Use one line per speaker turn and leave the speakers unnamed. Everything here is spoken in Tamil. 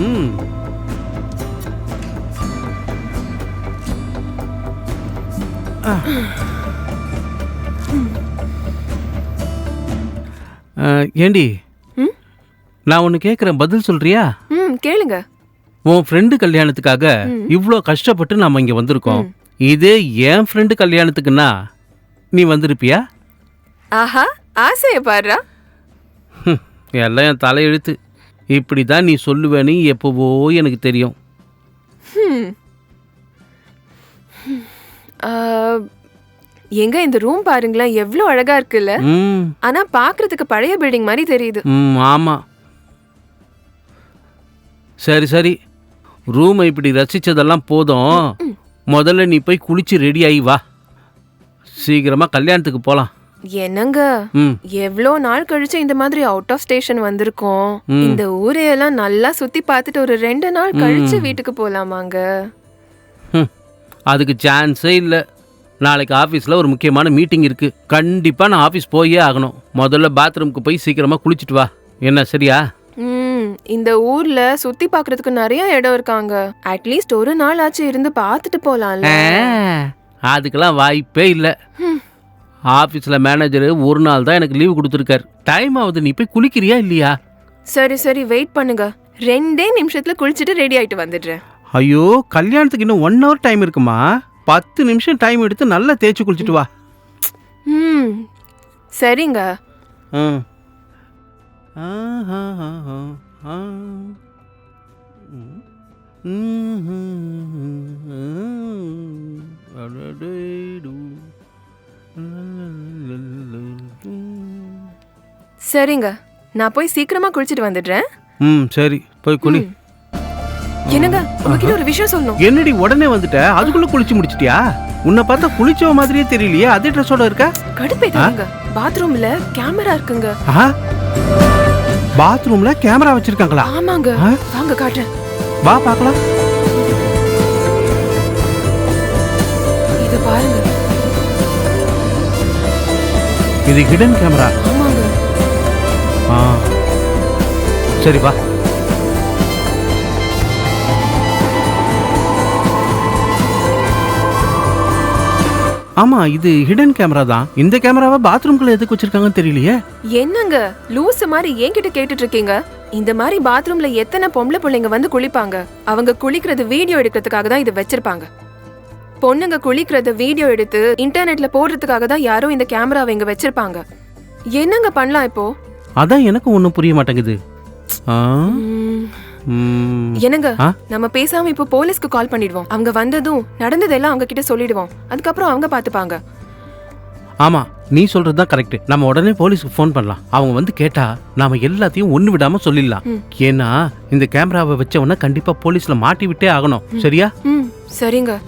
ம். ஏண்டி?
ம்?
நான் ஒன்று கேட்குறேன் பதில் சொல்றியா?
ம் கேளுங்க.
உன் ஃப்ரெண்டு கல்யாணத்துக்காக இவ்வளோ கஷ்டப்பட்டு நாம இங்கே வந்திருக்கோம். இதே என் ஃப்ரெண்டு கல்யாணத்துக்குன்னா நீ வந்திருப்பியா?
ஆஹா ஆசைய பாருடா
எல்லாம் என் தலையெழுத்து. இப்படி தான் நீ சொல்லுவேன்னு எப்போவோ எனக்கு தெரியும்.
எங்க இந்த ரூம் பாருங்களேன் எவ்வளோ அழகா இருக்குல்ல?
ம்.
ஆனா பாக்குறதுக்கு பழைய பில்டிங் மாதிரி தெரியுது.
ம் ஆமாம் சரி சரி. ரூமை இப்படி ரசிச்சதெல்லாம் போதும். முதல்ல நீ போய் குளிச்சு ரெடி ஆகி வா. சீக்கிரமாக கல்யாணத்துக்கு போகலாம்
என்னங்க? எவ்வளோ நாள் கழிச்சு இந்த மாதிரி அவுட் ஆஃப் ஸ்டேஷன் வந்திருக்கோம். இந்த ஊரையெல்லாம் நல்லா சுத்தி பார்த்துட்டு ஒரு ரெண்டு நாள் கழிச்சு வீட்டுக்கு போலாமாங்க?
அதுக்கு சான்ஸே இல்லை. நாளைக்கு ஆஃபீஸில் ஒரு முக்கியமான மீட்டிங் இருக்குது கண்டிப்பாக நான் ஆஃபீஸ் போயே ஆகணும். முதல்ல பாத்ரூமுக்கு போய் சீக்கிரமாக குளிச்சுட்டு வா. என்ன சரியா?
இந்த ஊர்ல சுத்தி பார்க்கிறதுக்கு நிறைய இடம் இருக்காங்க. அட்லீஸ்ட் ஒரு நாள் ஆச்சு இருந்து பார்த்துட்டு போலாம்ல.
அதுக்கெல்லாம் வாய்ப்பே இல்லை. ஆஃபீஸில் மேனேஜர் ஒரு நாள் தான் எனக்கு லீவு கொடுத்துருக்காரு. டைம் ஆகுது நீ போய் குளிக்கிறியா இல்லையா?
சரி சரி வெயிட் பண்ணுங்க. ரெண்டே நிமிஷத்துல குளிச்சுட்டு ரெடி ஆயிட்டு வந்துடுறேன்.
ஐயோ கல்யாணத்துக்கு இன்னும் ஒன் ஹவர் டைம் இருக்குமா? பத்து நிமிஷம் டைம் எடுத்து நல்லா தேய்ச்சி குளிச்சுட்டு வா.
ம் சரிங்க.
ம் ஆஹாஹாஹா. ஆ.
சரிங்க. நான் போய் சீக்கிரமா குளிச்சுட்டு வந்துடுறேன்.
ம் சரி. போய் குளி.
என்னங்க? உங்ககிட்ட ஒரு விஷயம் சொல்லணும்.
என்னடி உடனே வந்துட்ட? அதுக்குள்ள குளிச்சு முடிச்சிட்டியா? உன்னை பார்த்தா குளிச்சவ மாதிரியே தெரியலையே. அதே ட்ரெஸ்ஸோட இருக்க?
கடுப்பேத்தாங்க பாத்ரூம்ல கேமரா இருக்குங்க.
பாத்ரூம்ல கேமரா வச்சிருக்காங்களா?
ஆமாங்க? வாங்க காட்டுறேன்.
வா பார்க்கலாம்
இத பாருங்க.
இது ஹிடன் கேமரா ஆ. சரி வா ஆமா இது ஹிடன் கேமரா தான். இந்த கேமராவை பாத்ரூம்குள்ள எதுக்கு வச்சிருக்காங்கன்னு தெரியலையே.
என்னங்க? லூசு மாதிரி என்கிட்ட கேட்டுட்டு இருக்கீங்க. இந்த மாதிரி பாத்ரூம்ல எத்தனை பொம்பளை பிள்ளைங்க வந்து குளிப்பாங்க? அவங்க குளிக்கிறது வீடியோ எடுக்கிறதுக்காக தான் இதை வச்சிருப்பாங்க. பொண்ணுங்க குளிக்கிறத வீடியோ எடுத்து இன்டர்நெட்ல போடுறதுக்காக தான் யாரோ இந்த கேமராவை இங்க வச்சிருப்பாங்க. என்னங்க பண்ணலாம் இப்போ?
அதான் எனக்கு ஒன்றும் புரிய மாட்டேங்குது. ஆ?
ம்,
ம்.
என்னங்க?
ஆ?
நம்ம பேசாம இப்போ போலீஸ்க்கு கால் பண்ணிடுவோம். அவங்க வந்ததும் நடந்ததெல்லாம் அவங்க கிட்ட சொல்லிடுவோம். அதுக்கப்புறம் அவங்க பாத்துப்பாங்க.
ஆமா நீ சொல்றது தான் கரெக்ட். நம்ம உடனே போலீஸ்க்கு ஃபோன் பண்ணலாம். அவங்க வந்து கேட்டா நாம எல்லாத்தையும் ஒண்ணு விடாம சொல்லிடலாம். ஏன்னா இந்த கேமராவை வச்சவன கண்டிப்பா போலீஸ்ல மாட்டி விட்டே ஆகணும். சரியா?
ம். சரிங்க.